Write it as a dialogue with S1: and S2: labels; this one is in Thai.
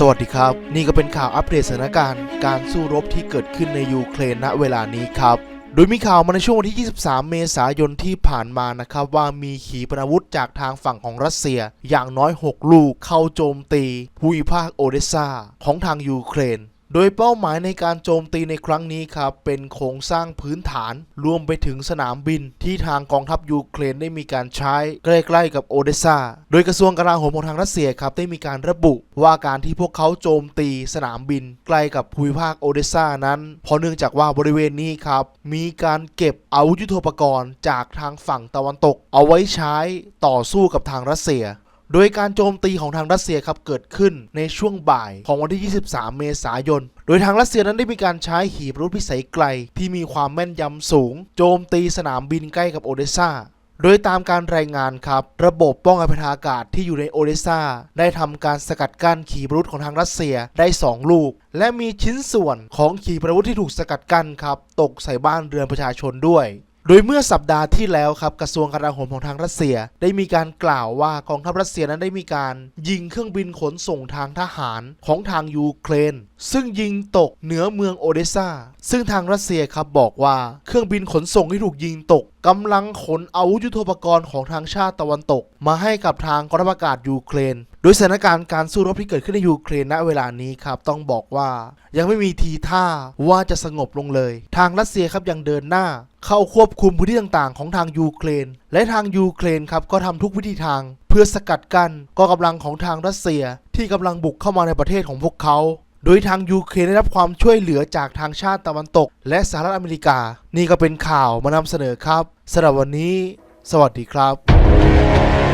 S1: สวัสดีครับ นี่ก็เป็นข่าวอัปเดตสถานการณ์การสู้รบที่เกิดขึ้นในยูเครนณเวลานี้ครับ โดยมีข่าวมาในช่วงวันที่ 23 เมษายนที่ผ่านมานะครับ ว่ามีขีปนาวุธจากทางฝั่งของรัสเซีย อย่างน้อย 6 ลูกเข้าโจมตีภูมิภาคโอเดสซาของทางยูเครน โดยเป้าหมายในการโจมตีในครั้งนี้ครับ เป็นโครงสร้างพื้นฐาน รวมไปถึงสนามบิน ที่ทางกองทัพยูเครนได้มีการใช้ใกล้ๆกับโอเดสซาโดยกระทรวงกลาโหมของทางรัสเซียครับได้มีการระบุว่าการที่พวกเขาโจมตีสนามบิน ใกล้กับภูมิภาคโอเดสซานั้นเพราะเนื่องจากว่าบริเวณนี้ครับมีการเก็บอาวุธยุทโธปกรณ์ จากทางฝั่งตะวันตก เอาไว้ใช้ต่อสู้กับทางรัสเซีย โดยการโจมตีของทางรัสเซียครับเกิดขึ้นในช่วงบ่ายของวันที่ 23 เมษายน โดยทางรัสเซียนั้นได้มีการใช้ขีปนาวุธพิสัยไกล ที่มีความแม่นยำสูง โจมตีสนามบินใกล้กับโอเดสซาโดยตามการรายงานครับ ระบบป้องกันภัยทางอากาศที่อยู่ในโอเดสซาได้ทำการสกัดกั้นขีปนาวุธของทางรัสเซียได้ 2 ลูก และมีชิ้นส่วนของขีปนาวุธที่ถูกสกัดกั้นครับ ตกใส่บ้านเรือนประชาชนด้วย โดยเมื่อสัปดาห์ที่แล้วครับกระทรวงกลาโหมของทางรัสเซีย ได้มีการกล่าวว่ากองทัพรัสเซียนั้นได้มีการ ยิงเครื่องบินขนส่งทางทหารของทางยูเครน ซึ่งยิงตกเหนือเมืองโอเดสซาซึ่งทางรัสเซียครับบอกว่าเครื่องบินขนส่งที่ถูกยิงตกกำลังขนอาวุธยุทโธปกรณ์ของทางชาติตะวันตก มาให้กับทางกองทัพอากาศยูเครน ยสถานการณ์การสู้รบที่เกิดขึ้นในยูเครนณเวลานี้ครับต้องบอกว่ายังไม่มีทีท่าว่าจะสงบลงเลย ทางรัสเซียครับยังเดินหน้าเข้าควบคุมพื้นที่ต่างๆ ของทางยูเครน และทางยูเครนครับก็ทำทุกวิธีทาง เพื่อสกัดกั้นกองกำลังของทางรัสเซียที่กำลังบุกเข้ามาในประเทศของพวกเขา โดยทางยูเครนได้รับความช่วยเหลือจากทางชาติตะวันตก และสหรัฐอเมริกา นี่ก็เป็นข่าวมานำเสนอครับสำหรับวันนี้ สวัสดีครับ